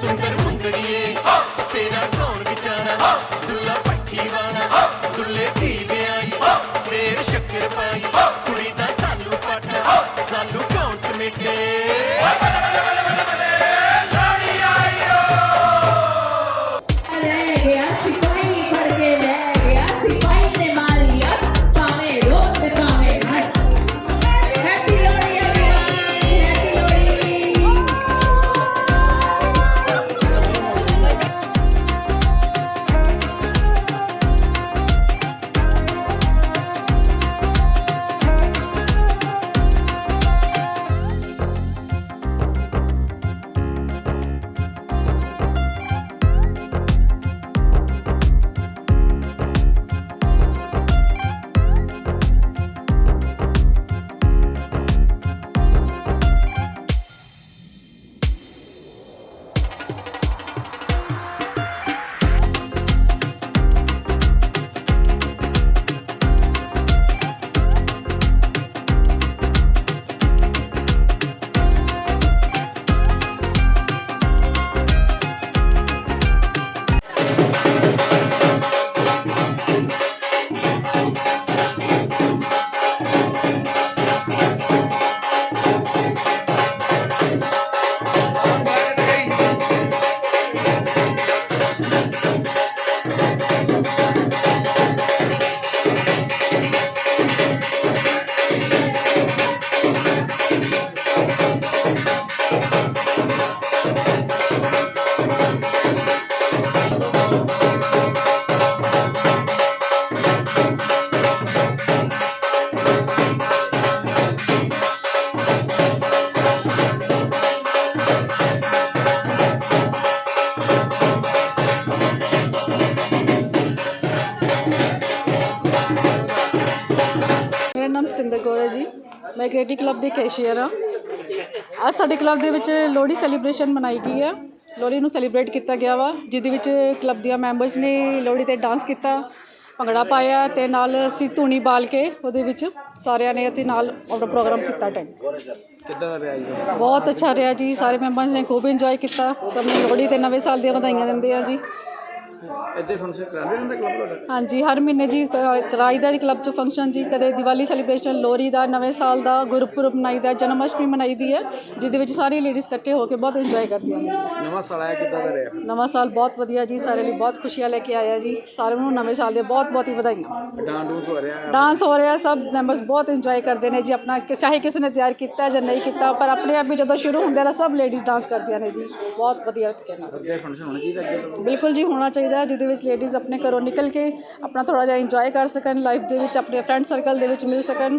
सुंदर मुंदड़िए तेरा कौन बेचारा दुल्ला पट्टी वाला दुल्ले ਕ੍ਰੀਏਟਿਵ ਕਲੱਬ ਦੀ ਕੈਸ਼ੀਅਰ ਹਾਂ ਅੱਜ ਸਾਡੇ ਕਲੱਬ ਦੇ ਵਿੱਚ ਲੋਹੜੀ ਸੈਲੀਬ੍ਰੇਸ਼ਨ ਮਨਾਈ ਗਈ ਹੈ। ਲੋਹੜੀ ਨੂੰ ਸੈਲੀਬ੍ਰੇਟ ਕੀਤਾ ਗਿਆ ਵਾ ਜਿਹਦੇ ਵਿੱਚ ਕਲੱਬ ਦੀਆਂ ਮੈਂਬਰਸ ਨੇ ਲੋਹੜੀ ਤੇ ਡਾਂਸ ਕੀਤਾ ਭੰਗੜਾ ਪਾਇਆ ਤੇ ਨਾਲ ਅਸੀਂ ਧੂਣੀ ਬਾਲ ਕੇ ਉਹਦੇ ਵਿੱਚ ਸਾਰਿਆਂ ਨੇ ਅਤੇ ਨਾਲ ਆਪਣਾ ਪ੍ਰੋਗਰਾਮ ਕੀਤਾ ਟੈਂਡ ਕਿੱਦਾਂ ਰਿਹਾ ਜੀ? ਬਹੁਤ ਅੱਛਾ ਰਿਹਾ ਜੀ ਸਾਰੇ ਮੈਂਬਰਸ ਨੇ ਖੂਬ ਇੰਜੋਏ ਕੀਤਾ ਸਭ ਨੂੰ ਲੋਹੜੀ ਤੇ ਨਵੇਂ ਸਾਲ ਦੀਆਂ ਵਧਾਈਆਂ ਦਿੰਦੇ ਆ ਜੀ। ਇੱਥੇ ਫੰਕਸ਼ਨ ਕਰਾਉਂਦੇ ਰਹਿੰਦੇ ਕਲੱਬ ਤੁਹਾਡਾ? ਹਾਂਜੀ ਹਰ ਮਹੀਨੇ ਜੀ ਕ- ਕਰਾਈਦਾ ਜੀ ਕਲੱਬ 'ਚ ਫੰਕਸ਼ਨ ਜੀ ਕਦੇ ਦੀਵਾਲੀ ਸੈਲੀਬ੍ਰੇਸ਼ਨ ਲੋਹੜੀ ਦਾ ਨਵੇਂ ਸਾਲ ਦਾ ਗੁਰਪੁਰਬ ਮਨਾਈਦਾ ਜਨਮ ਅਸ਼ਟਮੀ ਮਨਾਈਦੀ ਹੈ ਜਿਹਦੇ ਵਿੱਚ ਸਾਰੀ ਲੇਡੀਜ਼ ਇਕੱਠੇ ਹੋ ਕੇ ਬਹੁਤ ਇੰਜੋਏ ਕਰਦੀਆਂ ਨੇ। ਨਵਾਂ ਸਾਲ ਆਇਆ ਕਿੱਦਾਂ ਦਾ ਰਿਹਾ? ਨਵਾਂ ਸਾਲ ਬਹੁਤ ਵਧੀਆ ਜੀ ਸਾਰੇ ਲਈ ਬਹੁਤ ਖੁਸ਼ੀਆਂ ਲੈ ਕੇ ਆਇਆ ਜੀ ਸਾਰਿਆਂ ਨੂੰ ਨਵੇਂ ਸਾਲ ਦੇ ਬਹੁਤ ਬਹੁਤ ਹੀ ਵਧਾਈਆਂ। ਡੂੰਸ ਹੋ ਰਿਹਾ? ਡਾਂਸ ਹੋ ਰਿਹਾ ਸਭ ਮੈਂਬਰਸ ਬਹੁਤ ਇੰਜੋਏ ਕਰਦੇ ਨੇ ਜੀ ਆਪਣਾ ਚਾਹੇ ਕਿਸੇ ਨੇ ਤਿਆਰ ਕੀਤਾ ਜਾਂ ਨਹੀਂ ਕੀਤਾ ਪਰ ਆਪਣੇ ਆਪ ਵੀ ਜਦੋਂ ਸ਼ੁਰੂ ਹੁੰਦੇ ਨੇ ਸਭ ਲੇਡੀਜ਼ ਡਾਂਸ ਕਰਦੀਆਂ ਨੇ ਜੀ ਬਹੁਤ ਵਧੀਆ ਤਰੀਕੇ ਨਾਲ। ਅੱਗੇ ਫੰਕਸ਼ਨ ਹੋਣਾ ਚਾਹੀਦਾ ਅੱਗੇ ਤੋਂ? ਬਿਲਕੁਲ ਜੀ ਹੋਣਾ ਚਾਹੀਦਾ ਹੈ, ਜਿਹਦੇ ਵਿੱਚ ਲੇਡੀਜ਼ ਆਪਣੇ ਘਰੋਂ ਨਿਕਲ ਕੇ ਆਪਣਾ ਥੋੜਾ ਜਿਹਾ ਇੰਜੋਏ ਕਰ ਸਕਣ ਲਾਈਫ ਦੇ ਵਿੱਚ ਆਪਣੇ ਫਰੈਂਡ ਸਰਕਲ ਦੇ ਵਿੱਚ ਮਿਲ ਸਕਣ।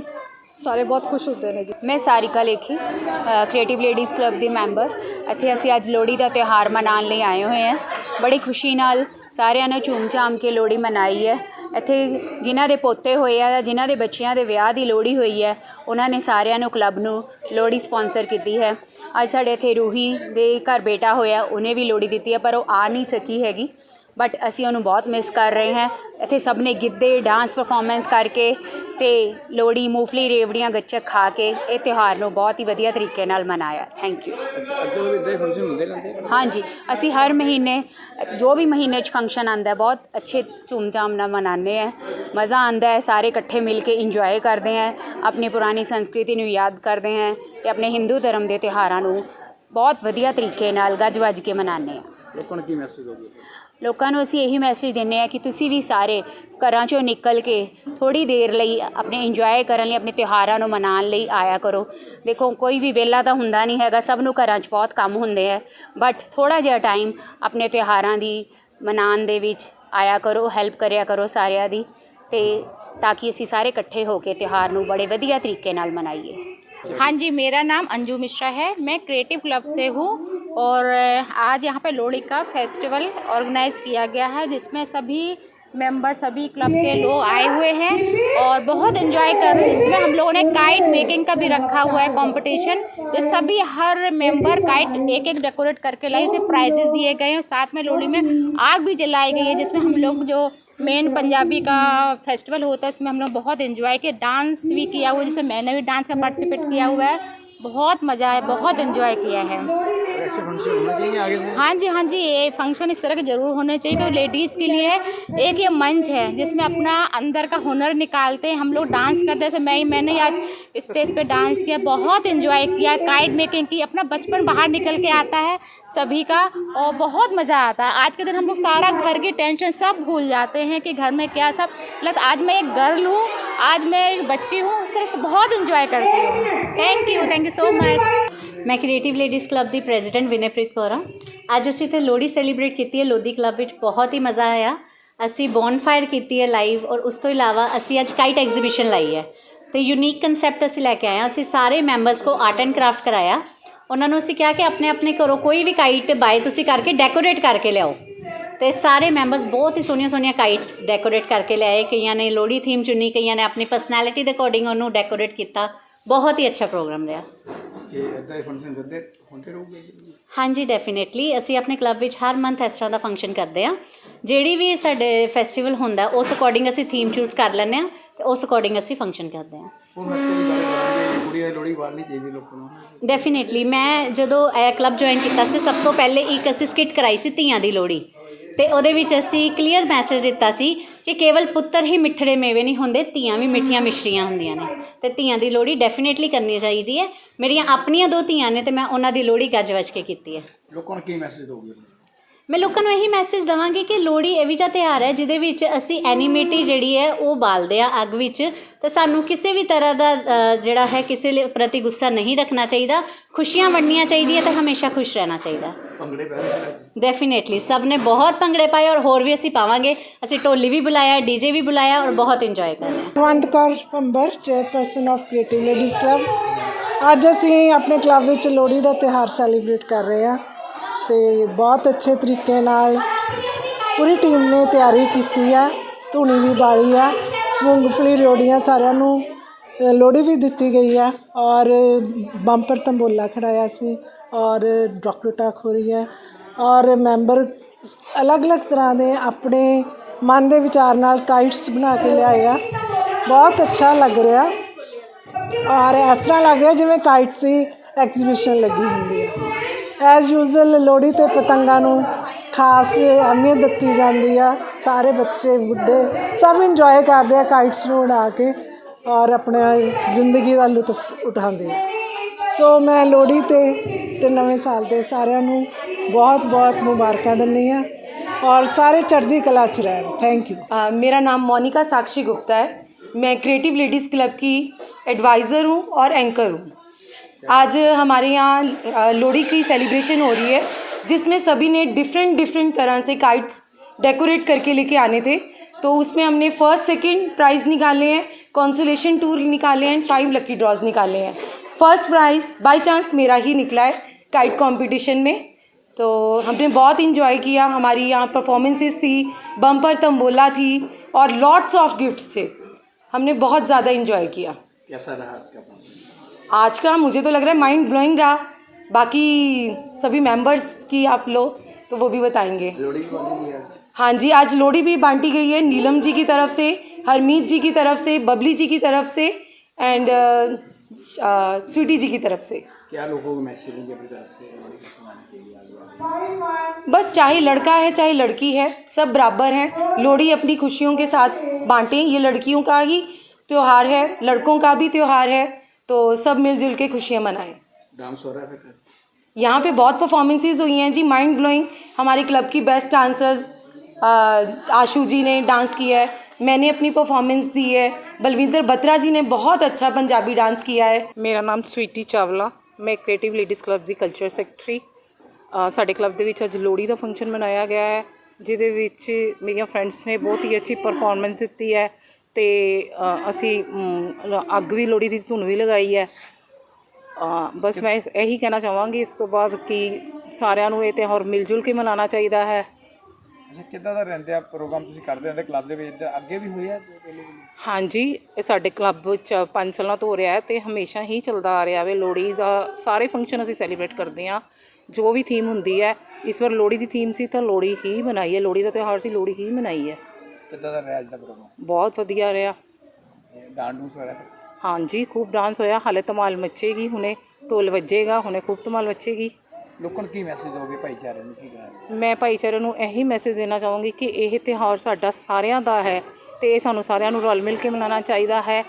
ਸਾਰੇ ਬਹੁਤ ਖੁਸ਼ ਹੁੰਦੇ ਨੇ ਜੀ। ਮੈਂ Sarika Lekhi creative ladies club ਦੀ ਮੈਂਬਰ ਇੱਥੇ ਅਸੀਂ ਅੱਜ ਲੋਹੜੀ ਦਾ ਤਿਉਹਾਰ ਮਨਾਉਣ ਲਈ ਆਏ ਹੋਏ ਹਾਂ। ਬੜੀ ਖੁਸ਼ੀ ਨਾਲ ਸਾਰਿਆਂ ਨੇ ਝੂਮ ਝਾਮ ਕੇ ਲੋਹੜੀ ਮਨਾਈ ਹੈ। ਇੱਥੇ ਜਿਨ੍ਹਾਂ ਦੇ ਪੋਤੇ ਹੋਏ ਆ ਜਿਨ੍ਹਾਂ ਦੇ ਬੱਚਿਆਂ ਦੇ ਵਿਆਹ ਦੀ ਲੋਹੜੀ ਹੋਈ ਹੈ, ਉਹਨਾਂ ਨੇ ਸਾਰਿਆਂ ਨੂੰ ਕਲੱਬ ਨੂੰ ਲੋਹੜੀ ਸਪਾਂਸਰ ਕੀਤੀ ਹੈ। ਅੱਜ ਸਾਡੇ ਇੱਥੇ ਰੂਹੀ ਦੇ ਘਰ ਬੇਟਾ ਹੋਇਆ, ਉਹਨੇ ਵੀ ਲੋਹੜੀ ਦਿੱਤੀ ਹੈ, ਪਰ ਉਹ ਆ ਨਹੀਂ ਸਕੀ ਹੈਗੀ। ਬਟ ਅਸੀਂ ਉਹਨੂੰ ਬਹੁਤ ਮਿਸ ਕਰ ਰਹੇ ਹਾਂ। ਇੱਥੇ ਸਭ ਨੇ ਗਿੱਧੇ ਡਾਂਸ ਪਰਫਾਰਮੈਂਸ ਕਰਕੇ ਤੇ ਲੋਹੜੀ ਮੂੰਗਫਲੀ ਰੇਵੜੀਆਂ ਗੱਚਕ ਖਾ ਕੇ ਇਹ ਤਿਉਹਾਰ ਨੂੰ ਬਹੁਤ ਹੀ ਵਧੀਆ ਤਰੀਕੇ ਨਾਲ ਮਨਾਇਆ। ਥੈਂਕ ਯੂ ਅੱਛਾ ਅੱਗੇ ਤੋਂ ਵੀ ਇੱਦਾਂ ਫੰਕਸ਼ਨ ਹੁੰਦੇ ਰਹਿੰਦੇ ਹਾਂਜੀ ਅਸੀਂ ਹਰ ਮਹੀਨੇ ਜੋ ਵੀ ਮਹੀਨੇ 'ਚ ਫੰਕਸ਼ਨ ਆਂਦਾ ਬਹੁਤ ਅੱਛੇ ਧੂਮਧਾਮ ਨਾਲ ਮਨਾਉਂਦੇ ਆ ਮਜ਼ਾ ਆਂਦਾ ਹੈ ਸਾਰੇ ਇਕੱਠੇ ਮਿਲ ਕੇ ਇੰਜੋਏ ਕਰਦੇ ਆ ਆਪਣੀ ਪੁਰਾਣੀ ਸੰਸਕ੍ਰਿਤੀ ਨੂੰ ਯਾਦ ਕਰਦੇ ਆ ਤੇ ਆਪਣੇ ਹਿੰਦੂ ਧਰਮ ਦੇ ਤਿਉਹਾਰਾਂ ਨੂੰ ਬਹੁਤ ਵਧੀਆ ਤਰੀਕੇ ਨਾਲ ਗੱਜ ਵੱਜ ਕੇ ਮਨਾਉਂਦੇ ਆ ਲੋਕਾਂ ਨੂੰ ਕੀ ਮੈਸੇਜ ਹੋਊਗਾ ਲੋਕਾਂ ਨੂੰ ਅਸੀਂ ਇਹੀ ਮੈਸੇਜ ਦਿੰਨੇ ਆ ਕਿ ਤੁਸੀਂ ਵੀ ਸਾਰੇ ਘਰਾਂ ਚੋਂ ਨਿਕਲ ਕੇ ਥੋੜੀ ਦੇਰ ਲਈ ਆਪਣੇ ਇੰਜੋਏ ਕਰਨ ਲਈ, ਆਪਣੇ ਤਿਉਹਾਰਾਂ ਨੂੰ ਮਨਾਉਣ ਲਈ ਆਇਆ ਕਰੋ। ਦੇਖੋ, ਕੋਈ ਵੀ ਵਿਹਲਾ ਤਾਂ ਹੁੰਦਾ ਨਹੀਂ ਹੈਗਾ, ਸਭ ਨੂੰ ਘਰਾਂ 'ਚ ਬਹੁਤ ਕੰਮ ਹੁੰਦੇ ਆ। ਬਟ ਥੋੜਾ ਜਿਹਾ ਟਾਈਮ ਆਪਣੇ ਤਿਉਹਾਰਾਂ ਦੀ ਮਨਾਉਣ ਦੇ ਵਿੱਚ ਆਇਆ ਕਰੋ ਹੈਲਪ ਕਰਿਆ ਕਰੋ ਸਾਰਿਆਂ ਦੀ ਤੇ ਤਾਂ ਕਿ ਅਸੀਂ ਸਾਰੇ ਇਕੱਠੇ ਹੋ ਕੇ ਤਿਉਹਾਰ ਨੂੰ ਬੜੇ ਵਧੀਆ ਤਰੀਕੇ ਨਾਲ ਮਨਾਈਏ। हाँ जी, मेरा नाम अंजू मिश्रा है। मैं क्रिएटिव क्लब से हूँ और आज यहाँ पे लोहड़ी का फेस्टिवल ऑर्गेनाइज किया गया है, जिसमें सभी मेंबर सभी क्लब के लोग आए हुए हैं और बहुत एंजॉय कर रहे हैं। इसमें हम लोगों ने काइट मेकिंग का भी रखा हुआ है कंपटीशन ये सभी हर मेंबर काइट एक एक डेकोरेट करके लाई इसे प्राइजेस दिए गए हैं साथ में लोहड़ी में आग भी जलाई गई है, जिसमें हम लोग जो मेन पंजाबी का फेस्टिवल होता है उसमें हम लोग बहुत एंजॉय किया डांस भी किया हुआ है जिसमें मैंने भी डांस का पार्टिसिपेट किया हुआ है बहुत मज़ा आया बहुत इन्जॉय किया है। ऐसे फ़ंक्शन होना चाहिए आगे से? हाँ जी हाँ जी ये फ़ंक्शन इस तरह के ज़रूर होने चाहिए क्योंकि लेडीज़ के लिए एक ये मंच है जिसमें अपना अंदर का हुनर निकालते हैं। हम लोग डांस करते हैं जैसे मैं मैंने ही आज स्टेज पे डांस किया बहुत इन्जॉय किया। काइड मेकिंग की अपना बचपन बाहर निकल के आता है सभी का और बहुत मज़ा आता है। आज के दिन हम लोग सारा घर की टेंशन सब भूल जाते हैं कि घर में क्या सब लग आज मैं एक गर्ल हूँ आज मैं एक बच्ची हूँ इस तरह से बहुत इन्जॉय करती हूँ thank you thank you so much ਮੈਂ ਕ੍ਰੀਏਟਿਵ ਲੇਡੀਜ਼ ਕਲੱਬ ਦੀ ਪ੍ਰੈਜ਼ੀਡੈਂਟ ਵਿਨੇਪ੍ਰੀਤ ਕੌਰ ਹਾਂ ਅੱਜ ਅਸੀਂ ਤੇ ਲੋਹੜੀ ਸੈਲੀਬ੍ਰੇਟ ਕੀਤੀ ਹੈ ਲੋਧੀ ਕਲੱਬ ਵਿੱਚ ਬਹੁਤ ਹੀ ਮਜ਼ਾ ਆਇਆ ਅਸੀਂ ਬੌਨਫਾਇਰ ਕੀਤੀ ਹੈ ਲਾਈਵ ਔਰ ਉਸ ਤੋਂ ਇਲਾਵਾ ਅਸੀਂ ਅੱਜ ਕਾਈਟ ਐਗਜ਼ੀਬਿਸ਼ਨ ਲਾਈ ਹੈ ਤੇ ਯੂਨੀਕ ਕਨਸੈਪਟ ਅਸੀਂ ਲੈ ਕੇ ਆਏ ਹਾਂ ਅਸੀਂ ਸਾਰੇ ਮੈਂਬਰਸ ਕੋ ਆਰਟ ਐਂਡ ਕਰਾਫਟ ਕਰਾਇਆ ਉਹਨਾਂ ਨੂੰ ਅਸੀਂ ਕਿਹਾ ਕਿ ਆਪਣੇ ਆਪਣੇ ਘਰੋਂ ਕੋਈ ਵੀ ਕਾਈਟ ਬਾਏ ਤੁਸੀਂ ਕਰਕੇ ਡੈਕੋਰੇਟ ਕਰਕੇ ਲਿਆਓ ਤੇ ਸਾਰੇ ਮੈਂਬਰਸ ਬਹੁਤ ਹੀ ਸੋਹਣੀਆਂ ਸੋਹਣੀਆਂ ਕਾਈਟਸ ਡੈਕੋਰੇਟ ਕਰਕੇ ਲਿਆਏ ਕਈਆਂ ਨੇ ਲੋਹੜੀ ਥੀਮ ਚੁਣੀ ਕਈਆਂ ਨੇ ਆਪਣੀ ਪਰਸਨੈਲਿਟੀ ਦੇ ਅਕੋਰਡਿੰਗ ਉਹਨੂੰ ਡੈਕੋਰੇਟ ਕੀਤਾ। ਬਹੁਤ ਹੀ ਅੱਛਾ ਪ੍ਰੋਗਰਾਮ ਰਿਹਾ। ਇਹ ਇਦਾਂ ਦੇ ਫੰਕਸ਼ਨ ਕਰਦੇ ਹੁੰਦੇ ਰਹੂਗੇ? ਜੀ। ਹਾਂਜੀ ਡੈਫੀਨਿਟਲੀ ਅਸੀਂ ਆਪਣੇ ਕਲੱਬ ਵਿੱਚ ਹਰ ਮੰਥ ਇਸ ਤਰ੍ਹਾਂ ਦਾ ਫੰਕਸ਼ਨ ਕਰਦੇ ਹਾਂ। ਜਿਹੜੀ ਵੀ ਸਾਡੇ ਫੈਸਟੀਵਲ ਹੁੰਦਾ ਉਸ ਅਕੋਰਡਿੰਗ ਅਸੀਂ ਥੀਮ ਚੂਜ਼ ਕਰ ਲੈਂਦੇ ਹਾਂ ਤੇ ਉਸ ਅਕੋਰਡਿੰਗ ਅਸੀਂ ਫੰਕਸ਼ਨ ਕਰਦੇ ਹਾਂ। ਉਹ ਮੈਂ ਕੋਈ ਗੱਲ ਕਰਾਂਗੇ ਕੁੜੀਆਂ ਦੀ ਲੋਹੜੀ ਬਾਲਣੀ ਚਾਹੀਦੀ ਲੋਕਾਂ ਨੂੰ। ਡੈਫੀਨਿਟਲੀ ਮੈਂ ਜਦੋਂ ਇਹ ਕਲੱਬ ਜੁਆਇਨ ਕੀਤਾ ਸੀ ਸਭ ਤੋਂ ਪਹਿਲੇ ਇੱਕ ਅਸੀਂ ਸਕਿੱਟ ਕਰਾਈ ਸੀ ਧੀਆਂ ਦੀ ਲੋਹੜੀ। ਤੇ ਉਹਦੇ ਵਿੱਚ ਅਸੀਂ ਕਲੀਅਰ ਮੈਸੇਜ ਦਿੱਤਾ ਸੀ ਕਿ ਕੇਵਲ ਪੁੱਤਰ ਹੀ ਮਿੱਠੜੇ ਮੇਵੇ ਨਹੀਂ ਹੁੰਦੇ ਧੀਆਂ ਵੀ ਮਿੱਠੀਆਂ ਮਿਸ਼ਰੀਆਂ ਹੁੰਦੀਆਂ ਨੇ। ਤੇ ਧੀਆਂ ਦੀ ਲੋਹੜੀ ਡੈਫੀਨਿਟਲੀ ਕਰਨੀ ਚਾਹੀਦੀ ਹੈ। ਮੇਰੀਆਂ ਆਪਣੀਆਂ ਦੋ ਧੀਆਂ ਨੇ ਤੇ ਮੈਂ ਉਹਨਾਂ ਦੀ ਲੋਹੜੀ ਗੱਜ ਵੱਜ ਕੇ ਕੀਤੀ ਹੈ। ਲੋਕਾਂ ਨੂੰ ਕੀ ਮੈਸੇਜ ਦੋਗੇ ਮੈਂ ਲੋਕਾਂ ਨੂੰ ਇਹੀ ਮੈਸੇਜ ਦਵਾਂਗੀ ਕਿ ਲੋਹੜੀ ਇਹ ਵੀ ਜਿਹਾ ਤਿਉਹਾਰ ਹੈ ਜਿਹਦੇ ਵਿੱਚ ਅਸੀਂ ਐਨੀਮਿਟੀ ਜਿਹੜੀ ਹੈ ਉਹ ਬਾਲਦੇ ਆ ਅੱਗ ਵਿੱਚ। ਤੇ ਸਾਨੂੰ ਕਿਸੇ ਵੀ ਤਰ੍ਹਾਂ ਦਾ ਅ, ਜਿਹੜਾ ਹੈ ਕਿਸੇ ਲਈ ਪ੍ਰਤੀ ਗੁੱਸਾ ਨਹੀਂ ਰੱਖਣਾ ਚਾਹੀਦਾ। ਖੁਸ਼ੀਆਂ ਵੰਡਣੀਆਂ ਚਾਹੀਦੀਆਂ ਤੇ ਹਮੇਸ਼ਾ ਖੁਸ਼ ਰਹਿਣਾ ਚਾਹੀਦਾ। ਭੰਗੜੇ ਪੈਰੇ ਡੈਫੀਨੇਟਲੀ ਸਭ ਨੇ ਬਹੁਤ ਭੰਗੜੇ ਪਾਏ ਔਰ ਹੋਰ ਵੀ ਅਸੀਂ ਪਾਵਾਂਗੇ। ਅਸੀਂ ਢੋਲੀ ਵੀ ਬੁਲਾਇਆ ਡੀਜੇ ਵੀ ਬੁਲਾਇਆ ਔਰ ਬਹੁਤ ਇੰਜੋਏ ਕਰ ਰਹੇ ਹਾਂ। Kulwant Kaur ਪੰਬਰ chairperson of creative ladies club ਅੱਜ ਅਸੀਂ ਆਪਣੇ ਕਲੱਬ ਵਿੱਚ ਲੋਹੜੀ ਦਾ ਤਿਉਹਾਰ ਸੈਲੀਬ੍ਰੇਟ ਕਰ ਰਹੇ ਹਾਂ ਤੇ ਬਹੁਤ ਅੱਛੇ ਤਰੀਕੇ ਨਾਲ ਪੂਰੀ ਟੀਮ ਨੇ ਤਿਆਰੀ ਕੀਤੀ ਆ। ਧੂਣੀ ਵੀ ਬਾਲੀ ਆ ਮੂੰਗਫਲੀ ਰਿਓੜੀਆਂ ਸਾਰਿਆਂ ਨੂੰ ਅ, ਲੋਹੜੀ ਵੀ ਦਿੱਤੀ ਗਈ ਆ ਔਰ ਬੰਪਰ ਤੰਬੋਲਾ ਖੜਾਇਆ ਸੀ। ਔਰ ਡਾਕਟਰ ਟਾਕ ਹੋ ਰਹੀ ਹੈ ਔਰ ਮੈਂਬਰ ਅਲੱਗ-ਅਲੱਗ ਤਰ੍ਹਾਂ ਦੇ ਆਪਣੇ ਮਨ ਦੇ ਵਿਚਾਰ ਨਾਲ ਕਾਈਟਸ ਬਣਾ ਕੇ ਲਿਆਏ ਆ ਬਹੁਤ ਅੱਛਾ ਲੱਗ ਰਿਹਾ। ਔਰ ਇਸ ਤਰ੍ਹਾਂ ਲੱਗ ਰਿਹਾ ਜਿਵੇਂ ਕਾਈਟਸ ਦੀ ਐਗਜ਼ੀਬਿਸ਼ਨ ਲੱਗੀ ਹੁੰਦੀ ਹੈ। ਐਜ਼ ਯੂਜ਼ੁਅਲ ਲੋਹੜੀ ਤੇ ਪਤੰਗਾਂ ਨੂੰ ਖਾਸ ਅਹਿਮੀਅਤ ਦਿੱਤੀ ਜਾਂਦੀ ਆ। ਸਾਰੇ ਬੱਚੇ, ਬੁੱਢੇ ਸਭ ਇੰਜੋਏ ਕਰਦੇ ਆ ਕਾਈਟਸ ਨੂੰ ਉਡਾ ਕੇ ਔਰ ਆਪਣਾ ਜ਼ਿੰਦਗੀ ਦਾ ਲੁਤਫ ਉਠਾਉਂਦੇ ਆ। ਸੋ ਮੈਂ ਲੋਹੜੀ ਤੇ ਤੇ ਨਵੇਂ ਸਾਲ ਦੇ ਸਾਰਿਆਂ ਨੂੰ ਬਹੁਤ ਬਹੁਤ ਮੁਬਾਰਕਾਂ ਦਿੰਦੀ ਆ ਔਰ ਸਾਰੇ ਚੜ੍ਹਦੀ ਕਲਾ ਚ ਰਹਿਣ ਥੈਂਕ ਯੂ अ, मेरा नाम मोनिका साक्षी गुप्ता है मैं क्रिएटिव लेडीज़ क्लब की एडवाइज़र हूँ और एंकर हूँ आज हमारे यहाँ अ, लोहड़ी की सेलिब्रेशन हो रही है जिसमें सभी ने डिफरेंट डिफरेंट तरह से काइट्स डेकोरेट करके लेके आने थे तो उसमें हमने फर्स्ट सेकंड प्राइज़ निकाले हैं कॉन्सोलेशन टूर निकाले हैं फाइव लकी ड्रॉज निकाले हैं फ़र्स्ट प्राइज़ बाई चांस मेरा ही निकला है काइट कंपटीशन में। तो हमने बहुत इंजॉय किया हमारी यहाँ परफॉर्मेंसेस थी बम्पर तंबोला थी और लॉट्स ऑफ़ गिफ्ट्स थे। हमने बहुत ज़्यादा इंजॉय किया। कैसा रहा इसका फ़ंक्शन आज का मुझे तो लग रहा है माइंड ब्लोइंग रहा। बाकी सभी मेंबर्स की आप लो तो वो भी बताएँगे। है। जी आज लोहड़ी भी बांटी गई है नीलम जी की तरफ़ से हरमीत जी की तरफ़ से बबली जी की तरफ़ से एंड स्वीटी जी की तरफ़ से। क्या लोगों को मैसेज देंगे अपनी तरफ़ से? बस चाहे लड़का है चाहे लड़की है सब बराबर हैं। लोहड़ी अपनी खुशियों के साथ बांटें। ये लड़कियों का ही त्यौहार है लड़कों का भी त्यौहार है। तो सब मिलजुल के खुशियाँ मनाएँ। डांस हो रहा है यहाँ पे बहुत परफॉर्मेंसेज हुई हैं। जी माइंड ब्लोइंग हमारे क्लब की बेस्ट डांसर्स आशू जी ने डांस किया है। मैंने अपनी परफॉर्मेंस दी है। बलविंदर बत्रा जी ने बहुत अच्छा पंजाबी डांस किया है ਮੇਰਾ ਨਾਮ ਸਵੀਟੀ ਚਾਵਲਾ ਮੈਂ ਕ੍ਰੀਏਟਿਵ ਲੇਡੀਜ਼ ਕਲੱਬ ਦੀ ਕਲਚਰ ਸੈਕਟਰੀ ਅ, ਸਾਡੇ ਕਲੱਬ ਦੇ ਵਿੱਚ ਅੱਜ ਲੋਹੜੀ ਦਾ ਫੰਕਸ਼ਨ ਮਨਾਇਆ ਗਿਆ ਹੈ ਜਿਹਦੇ ਵਿੱਚ ਮੇਰੀਆਂ ਫਰੈਂਡਸ ਨੇ ਬਹੁਤ ਹੀ ਅੱਛੀ ਪਰਫਾਰਮੈਂਸ ਦਿੱਤੀ ਹੈ ਤੇ ਅ, ਅਸੀਂ ਮ, ਅੱਗ ਵੀ ਲੋਹੜੀ ਦੀ ਧੁਨ ਵੀ ਲਗਾਈ ਹੈ ਅ, ਬਸ ਮੈਂ ਇਸ- ਇਹੀ ਕਹਿਣਾ ਚਾਹਾਂਗੀ ਇਸ ਤੋਂ ਬਾਅਦ ਕਿ ਸਾਰਿਆਂ ਨੂੰ ਇਹ ਤਿਉਹਾਰ ਮਿਲ ਜੁਲ ਕੇ ਮਨਾਉਣਾ ਚਾਹੀਦਾ ਹੈ ਅੱਛਾ ਕਿੱਦਾਂ ਦਾ ਰਹਿੰਦੇ ਆ? ਪ੍ਰੋਗਰਾਮ ਤੁਸੀਂ ਕਰਦੇ ਰਹਿੰਦੇ ਕਲੱਬ ਦੇ ਵਿੱਚ ਅੱਗੇ ਵੀ ਹੋਇਆ? ਪਹਿਲੇ ਵੀ ਹਾਂਜੀ ਇਹ ਸਾਡੇ ਕਲੱਬ ਵਿੱਚ 5 ਸਾਲਾਂ ਤੋਂ ਹੋ ਰਿਹਾ ਹੈ ਤੇ ਹਮੇਸ਼ਾ ਹੀ ਚੱਲਦਾ ਆ ਰਿਹਾ ਵੇ। ਲੋਹੜੀ ਦਾ ਸਾਰੇ ਫੰਕਸ਼ਨ ਅਸੀਂ ਸੈਲੀਬ੍ਰੇਟ ਕਰਦੇ ਹਾਂ। ਜੋ ਵੀ ਥੀਮ ਹੁੰਦੀ ਹੈ ਇਸ ਵਾਰ ਲੋਹੜੀ ਦੀ ਥੀਮ ਸੀ ਤਾਂ ਲੋਹੜੀ ਹੀ ਮਨਾਈ ਹੈ। ਲੋਹੜੀ ਦਾ ਤਿਉਹਾਰ ਸੀ ਲੋਹੜੀ ਹੀ ਮਨਾਈ ਹੈ। ਕਿੱਦਾਂ ਦਾ ਰਿਹਾ ਅੱਜ ਦਾ ਪ੍ਰੋਗਰਾਮ? ਬਹੁਤ ਵਧੀਆ ਰਿਹਾ। ਡਾਂਡ ਡੂੰਸ ਹੋ ਰਿਹਾ ਹੈ ਹਾਂਜੀ ਖੂਬ ਡਾਂਸ ਹੋਇਆ। ਹਾਲੇ ਧਮਾਲ ਮੱਚੇਗੀ ਹੁਣੇ ਢੋਲ ਵੱਜੇਗਾ ਹੁਣੇ ਖੂਬ ਧਮਾਲ ਵੱਜੇਗੀ। ਲੋਕਾਂ ਨੂੰ ਕੀ ਮੈਸੇਜ ਦੋਗੇ ਭਾਈਚਾਰੇ ਨੂੰ, ਕੀ ਕਹਿਣਾ? ਮੈਂ ਭਾਈਚਾਰੇ ਨੂੰ ਇਹੀ ਮੈਸੇਜ ਦੇਣਾ ਚਾਹੂੰਗੀ ਕਿ ਇਹ ਤਿਉਹਾਰ ਸਾਡਾ ਸਾਰਿਆਂ ਦਾ ਹੈ ਤੇ ਇਹ ਸਾਨੂੰ ਸਾਰਿਆਂ ਨੂੰ ਰਲ ਮਿਲ ਕੇ ਮਨਾਉਣਾ ਚਾਹੀਦਾ ਹੈ।